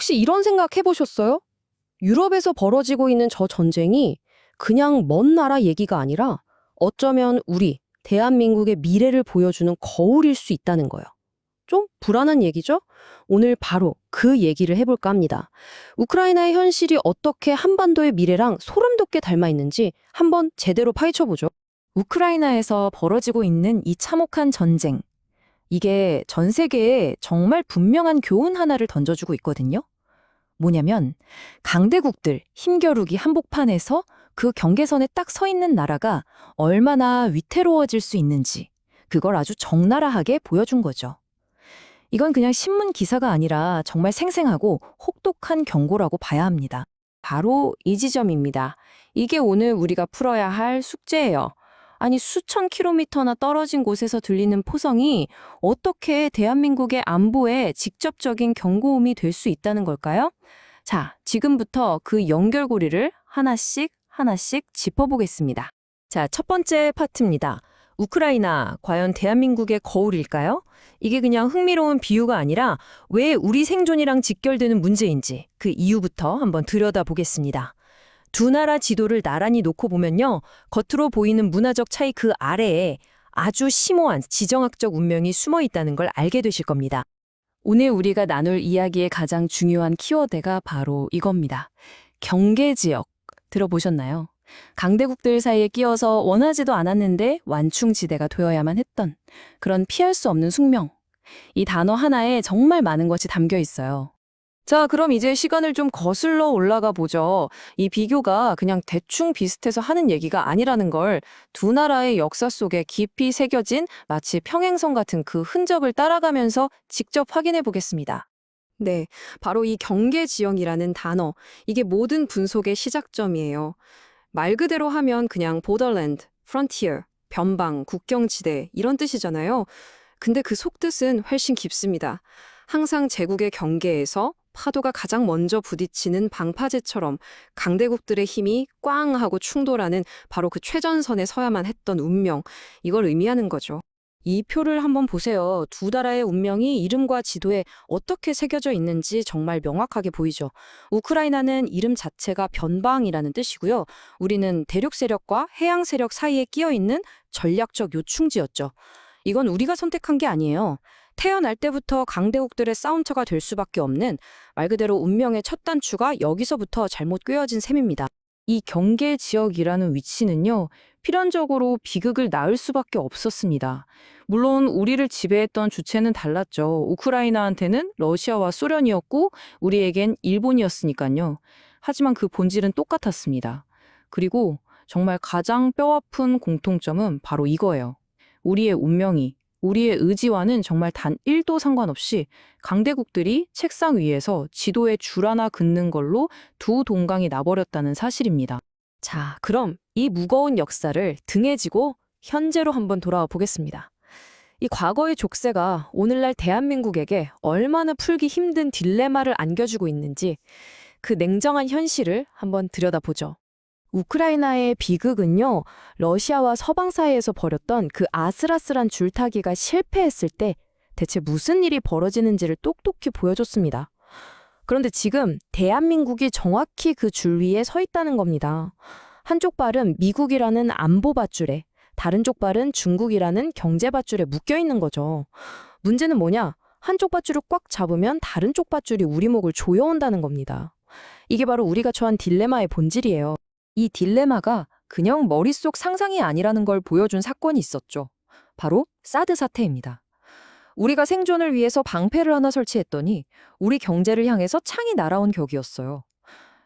혹시 이런 생각 해보셨어요? 유럽에서 벌어지고 있는 저 전쟁이 그냥 먼 나라 얘기가 아니라 어쩌면 우리, 대한민국의 미래를 보여주는 거울일 수 있다는 거예요. 좀 불안한 얘기죠? 오늘 바로 그 얘기를 해볼까 합니다. 우크라이나의 현실이 어떻게 한반도의 미래랑 소름 돋게 닮아 있는지 한번 제대로 파헤쳐보죠. 우크라이나에서 벌어지고 있는 이 참혹한 전쟁. 이게 전 세계에 정말 분명한 교훈 하나를 던져주고 있거든요. 뭐냐면 강대국들 힘겨루기 한복판에서 그 경계선에 딱 서 있는 나라가 얼마나 위태로워질 수 있는지 그걸 아주 적나라하게 보여준 거죠. 이건 그냥 신문 기사가 아니라 정말 생생하고 혹독한 경고라고 봐야 합니다. 바로 이 지점입니다. 이게 오늘 우리가 풀어야 할 숙제예요. 아니 수천 킬로미터나 떨어진 곳에서 들리는 포성이 어떻게 대한민국의 안보에 직접적인 경고음이 될 수 있다는 걸까요? 자, 지금부터 그 연결고리를 하나씩 하나씩 짚어보겠습니다. 자, 첫 번째 파트입니다. 우크라이나, 과연 대한민국의 거울일까요? 이게 그냥 흥미로운 비유가 아니라 왜 우리 생존이랑 직결되는 문제인지 그 이유부터 한번 들여다보겠습니다. 두 나라 지도를 나란히 놓고 보면요. 겉으로 보이는 문화적 차이 그 아래에 아주 심오한 지정학적 운명이 숨어 있다는 걸 알게 되실 겁니다. 오늘 우리가 나눌 이야기의 가장 중요한 키워드가 바로 이겁니다. 경계지역. 들어보셨나요? 강대국들 사이에 끼어서 원하지도 않았는데 완충지대가 되어야만 했던 그런 피할 수 없는 숙명. 이 단어 하나에 정말 많은 것이 담겨 있어요. 자, 그럼 이제 시간을 좀 거슬러 올라가 보죠. 이 비교가 그냥 대충 비슷해서 하는 얘기가 아니라는 걸 두 나라의 역사 속에 깊이 새겨진 마치 평행선 같은 그 흔적을 따라가면서 직접 확인해 보겠습니다. 네, 바로 이 경계 지형이라는 단어, 이게 모든 분속의 시작점이에요. 말 그대로 하면 그냥 borderland, frontier, 변방, 국경지대 이런 뜻이잖아요. 근데 그 속뜻은 훨씬 깊습니다. 항상 제국의 경계에서 파도가 가장 먼저 부딪히는 방파제처럼 강대국들의 힘이 꽝 하고 충돌하는 바로 그 최전선에 서야만 했던 운명, 이걸 의미하는 거죠. 이 표를 한번 보세요. 두 나라의 운명이 이름과 지도에 어떻게 새겨져 있는지 정말 명확하게 보이죠. 우크라이나는 이름 자체가 변방이라는 뜻이고요. 우리는 대륙 세력과 해양 세력 사이에 끼어 있는 전략적 요충지였죠. 이건 우리가 선택한 게 아니에요. 태어날 때부터 강대국들의 싸움터가 될 수밖에 없는 말 그대로 운명의 첫 단추가 여기서부터 잘못 꿰어진 셈입니다. 이 경계 지역이라는 위치는요, 필연적으로 비극을 낳을 수밖에 없었습니다. 물론 우리를 지배했던 주체는 달랐죠. 우크라이나한테는 러시아와 소련이었고 우리에겐 일본이었으니까요. 하지만 그 본질은 똑같았습니다. 그리고 정말 가장 뼈아픈 공통점은 바로 이거예요. 우리의 운명이 우리의 의지와는 정말 단 1도 상관없이 강대국들이 책상 위에서 지도에 줄 하나 긋는 걸로 두 동강이 나버렸다는 사실입니다. 자, 그럼 이 무거운 역사를 등에 지고 현재로 한번 돌아와 보겠습니다. 이 과거의 족쇄가 오늘날 대한민국에게 얼마나 풀기 힘든 딜레마를 안겨주고 있는지 그 냉정한 현실을 한번 들여다보죠. 우크라이나의 비극은요, 러시아와 서방 사이에서 벌였던 그 아슬아슬한 줄타기가 실패했을 때 대체 무슨 일이 벌어지는지를 똑똑히 보여줬습니다. 그런데 지금 대한민국이 정확히 그 줄 위에 서 있다는 겁니다. 한쪽 발은 미국이라는 안보 밧줄에, 다른 쪽 발은 중국이라는 경제 밧줄에 묶여 있는 거죠. 문제는 뭐냐? 한쪽 밧줄을 꽉 잡으면 다른 쪽 밧줄이 우리 목을 조여온다는 겁니다. 이게 바로 우리가 처한 딜레마의 본질이에요. 이 딜레마가 그냥 머릿속 상상이 아니라는 걸 보여준 사건이 있었죠. 바로 사드 사태입니다. 우리가 생존을 위해서 방패를 하나 설치했더니 우리 경제를 향해서 창이 날아온 격이었어요.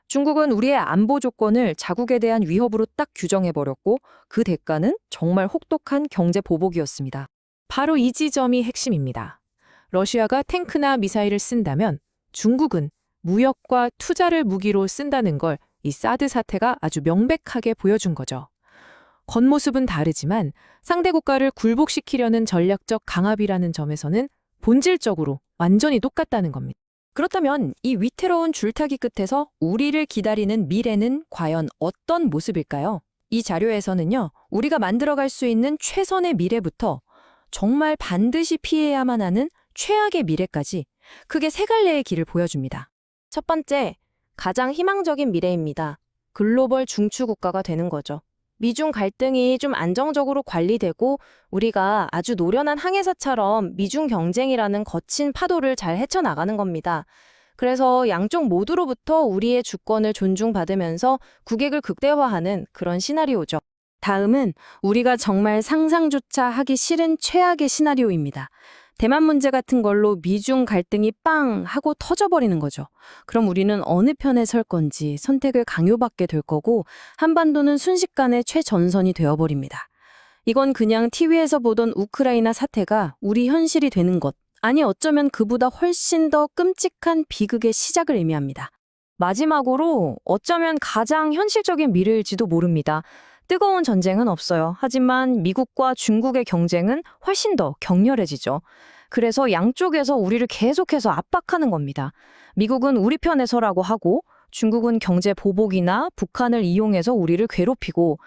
중국은 우리의 안보 조건을 자국에 대한 위협으로 딱 규정해버렸고 그 대가는 정말 혹독한 경제 보복이었습니다. 바로 이 지점이 핵심입니다. 러시아가 탱크나 미사일을 쓴다면 중국은 무역과 투자를 무기로 쓴다는 걸 이 사드 사태가 아주 명백하게 보여준 거죠. 겉모습은 다르지만 상대 국가를 굴복시키려는 전략적 강압이라는 점에서는 본질적으로 완전히 똑같다는 겁니다. 그렇다면 이 위태로운 줄타기 끝에서 우리를 기다리는 미래는 과연 어떤 모습일까요? 이 자료에서는요, 우리가 만들어갈 수 있는 최선의 미래부터 정말 반드시 피해야만 하는 최악의 미래까지 크게 세 갈래의 길을 보여줍니다. 첫 번째, 가장 희망적인 미래입니다. 글로벌 중추 국가가 되는 거죠. 미중 갈등이 좀 안정적으로 관리되고 우리가 아주 노련한 항해사처럼 미중 경쟁이라는 거친 파도를 잘 헤쳐나가는 겁니다. 그래서 양쪽 모두로부터 우리의 주권을 존중받으면서 국익을 극대화하는 그런 시나리오죠. 다음은 우리가 정말 상상조차 하기 싫은 최악의 시나리오입니다. 대만 문제 같은 걸로 미중 갈등이 빵 하고 터져버리는 거죠. 그럼 우리는 어느 편에 설 건지 선택을 강요받게 될 거고 한반도는 순식간에 최전선이 되어버립니다. 이건 그냥 TV에서 보던 우크라이나 사태가 우리 현실이 되는 것, 아니 어쩌면 그보다 훨씬 더 끔찍한 비극의 시작을 의미합니다. 마지막으로 어쩌면 가장 현실적인 미래일지도 모릅니다. 뜨거운 전쟁은 없어요. 하지만 미국과 중국의 경쟁은 훨씬 더 격렬해지죠. 그래서 양쪽에서 우리를 계속해서 압박하는 겁니다. 미국은 우리 편에 서라고 하고 중국은 경제 보복이나 북한을 이용해서 우리를 괴롭히고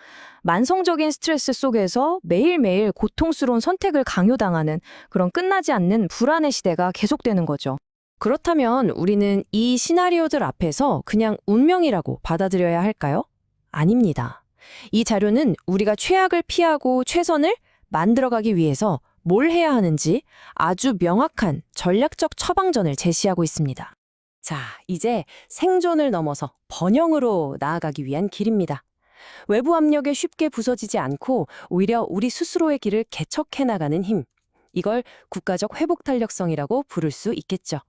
만성적인 스트레스 속에서 매일매일 고통스러운 선택을 강요당하는 그런 끝나지 않는 불안의 시대가 계속되는 거죠. 그렇다면 우리는 이 시나리오들 앞에서 그냥 운명이라고 받아들여야 할까요? 아닙니다. 이 자료는 우리가 최악을 피하고 최선을 만들어가기 위해서 뭘 해야 하는지 아주 명확한 전략적 처방전을 제시하고 있습니다. 자, 이제 생존을 넘어서 번영으로 나아가기 위한 길입니다. 외부 압력에 쉽게 부서지지 않고 오히려 우리 스스로의 길을 개척해 나가는 힘. 이걸 국가적 회복 탄력성이라고 부를 수 있겠죠.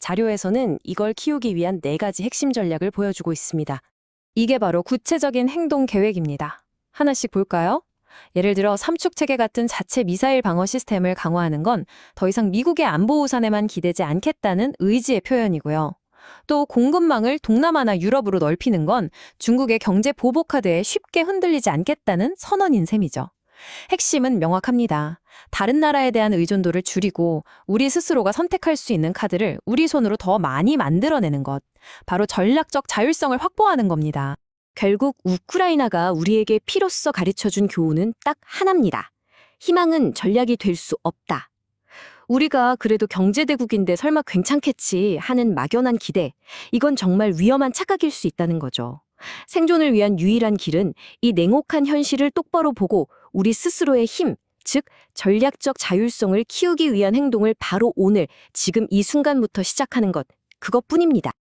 자료에서는 이걸 키우기 위한 네 가지 핵심 전략을 보여주고 있습니다. 이게 바로 구체적인 행동 계획입니다. 하나씩 볼까요? 예를 들어 삼축 체계 같은 자체 미사일 방어 시스템을 강화하는 건 더 이상 미국의 안보 우산에만 기대지 않겠다는 의지의 표현이고요. 또 공급망을 동남아나 유럽으로 넓히는 건 중국의 경제 보복 카드에 쉽게 흔들리지 않겠다는 선언인 셈이죠. 핵심은 명확합니다. 다른 나라에 대한 의존도를 줄이고 우리 스스로가 선택할 수 있는 카드를 우리 손으로 더 많이 만들어내는 것. 바로 전략적 자율성을 확보하는 겁니다. 결국 우크라이나가 우리에게 피로써 가르쳐준 교훈은 딱 하나입니다. 희망은 전략이 될 수 없다. 우리가 그래도 경제대국인데 설마 괜찮겠지 하는 막연한 기대. 이건 정말 위험한 착각일 수 있다는 거죠. 생존을 위한 유일한 길은 이 냉혹한 현실을 똑바로 보고 우리 스스로의 힘, 즉 전략적 자율성을 키우기 위한 행동을 바로 오늘, 지금 이 순간부터 시작하는 것. 그것뿐입니다.